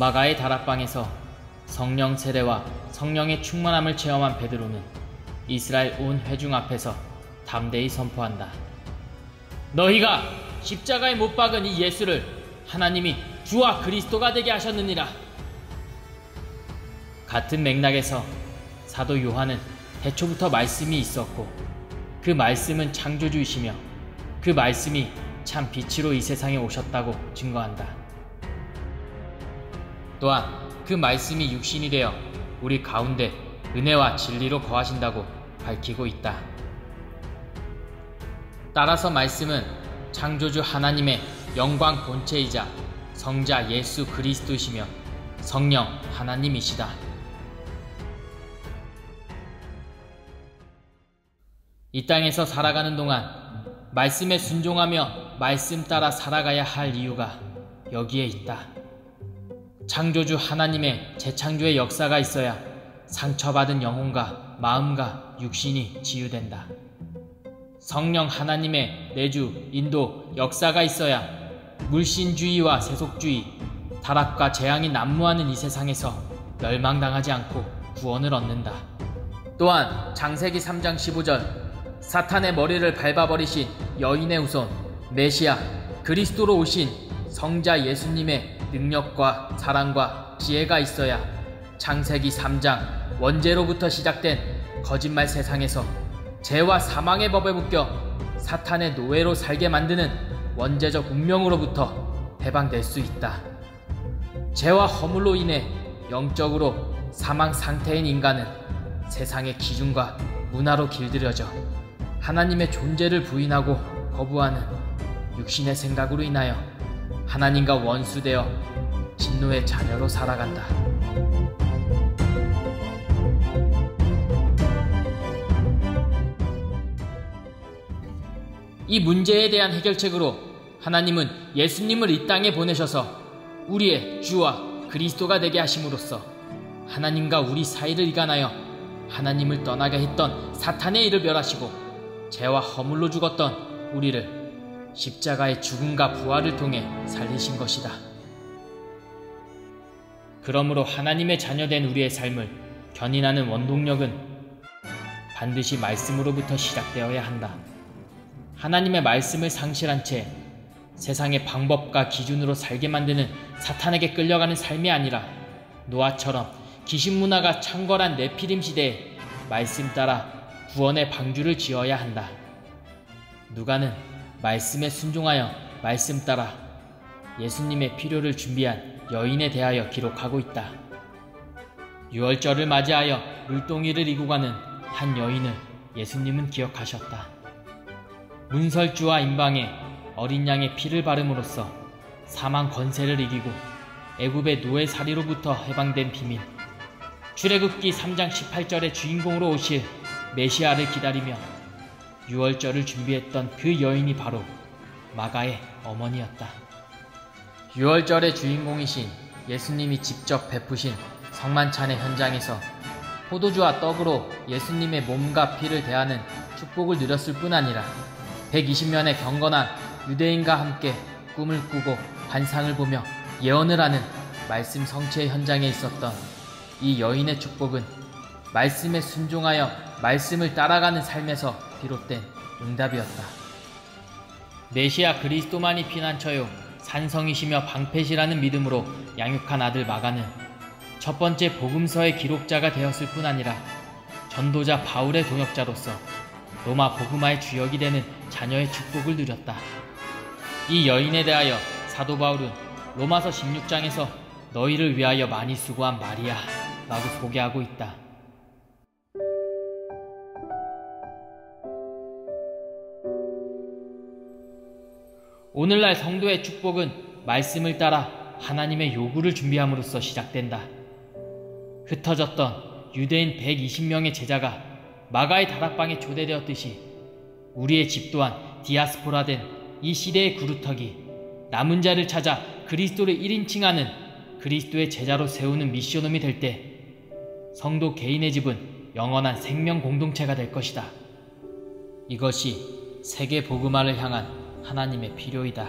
마가의 다락방에서 성령 세례와 성령의 충만함을 체험한 베드로는 이스라엘 온 회중 앞에서 담대히 선포한다. 너희가 십자가에 못 박은 이 예수를 하나님이 주와 그리스도가 되게 하셨느니라. 같은 맥락에서 사도 요한은 대초부터 말씀이 있었고 그 말씀은 창조주이시며 그 말씀이 참 빛으로 이 세상에 오셨다고 증거한다. 또한 그 말씀이 육신이 되어 우리 가운데 은혜와 진리로 거하신다고 밝히고 있다. 따라서 말씀은 창조주 하나님의 영광 본체이자 성자 예수 그리스도시며 성령 하나님이시다. 이 땅에서 살아가는 동안 말씀에 순종하며 말씀 따라 살아가야 할 이유가 여기에 있다. 창조주 하나님의 재창조의 역사가 있어야 상처받은 영혼과 마음과 육신이 치유된다. 성령 하나님의 내주, 인도, 역사가 있어야 물신주의와 세속주의, 타락과 재앙이 난무하는 이 세상에서 멸망당하지 않고 구원을 얻는다. 또한 장세기 3장 15절 사탄의 머리를 밟아버리신 여인의 후손 메시아 그리스도로 오신 성자 예수님의 능력과 사랑과 지혜가 있어야 창세기 3장 원죄로부터 시작된 거짓말 세상에서 죄와 사망의 법에 묶여 사탄의 노예로 살게 만드는 원죄적 운명으로부터 해방될 수 있다. 죄와 허물로 인해 영적으로 사망 상태인 인간은 세상의 기준과 문화로 길들여져 하나님의 존재를 부인하고 거부하는 육신의 생각으로 인하여 하나님과 원수되어 진노의 자녀로 살아간다. 이 문제에 대한 해결책으로 하나님은 예수님을 이 땅에 보내셔서 우리의 주와 그리스도가 되게 하심으로써 하나님과 우리 사이를 이간하여 하나님을 떠나게 했던 사탄의 일을 멸하시고 죄와 허물로 죽었던 우리를 십자가의 죽음과 부활을 통해 살리신 것이다. 그러므로 하나님의 자녀된 우리의 삶을 견인하는 원동력은 반드시 말씀으로부터 시작되어야 한다. 하나님의 말씀을 상실한 채 세상의 방법과 기준으로 살게 만드는 사탄에게 끌려가는 삶이 아니라 노아처럼 기신 문화가 창궐한 네피림 시대에 말씀 따라 구원의 방주를 지어야 한다. 누가는 말씀에 순종하여 말씀 따라 예수님의 필요를 준비한 여인에 대하여 기록하고 있다. 유월절을 맞이하여 물동이를 이고 가는 한 여인을 예수님은 기억하셨다. 문설주와 임방에 어린 양의 피를 바름으로써 사망 건세를 이기고 애굽의 노예살이로부터 해방된 비밀. 출애굽기 3장 18절의 주인공으로 오실 메시아를 기다리며 유월절을 준비했던 그 여인이 바로 마가의 어머니였다. 유월절의 주인공이신 예수님이 직접 베푸신 성만찬의 현장에서 포도주와 떡으로 예수님의 몸과 피를 대하는 축복을 누렸을 뿐 아니라 120년의 경건한 유대인과 함께 꿈을 꾸고 환상을 보며 예언을 하는 말씀 성취의 현장에 있었던 이 여인의 축복은 말씀에 순종하여 말씀을 따라가는 삶에서 비롯된 응답이었다. 메시아 그리스도만이 피난처요 산성이시며 방패시라는 믿음으로 양육한 아들 마가는 첫 번째 복음서의 기록자가 되었을 뿐 아니라 전도자 바울의 동역자로서 로마 복음화의 주역이 되는 자녀의 축복을 누렸다. 이 여인에 대하여 사도 바울은 로마서 16장에서 너희를 위하여 많이 수고한 마리아 라고 소개하고 있다. 오늘날 성도의 축복은 말씀을 따라 하나님의 요구를 준비함으로써 시작된다. 흩어졌던 유대인 120명의 제자가 마가의 다락방에 초대되었듯이 우리의 집 또한 디아스포라된 이 시대의 그루터기 남은 자를 찾아 그리스도를 1인칭하는 그리스도의 제자로 세우는 미션홈이 될 때 성도 개인의 집은 영원한 생명 공동체가 될 것이다. 이것이 세계 복음화를 향한 하나님의 필요이다.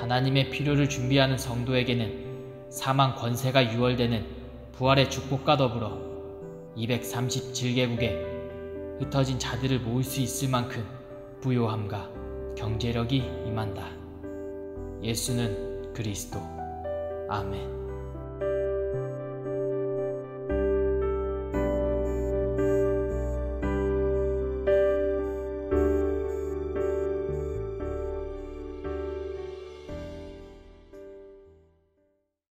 하나님의 필요를 준비하는 성도에게는 사망 권세가 유월되는 부활의 축복과 더불어 237개국에 흩어진 자들을 모을 수 있을 만큼 부요함과 경제력이 임한다. 예수는 그리스도. 아멘.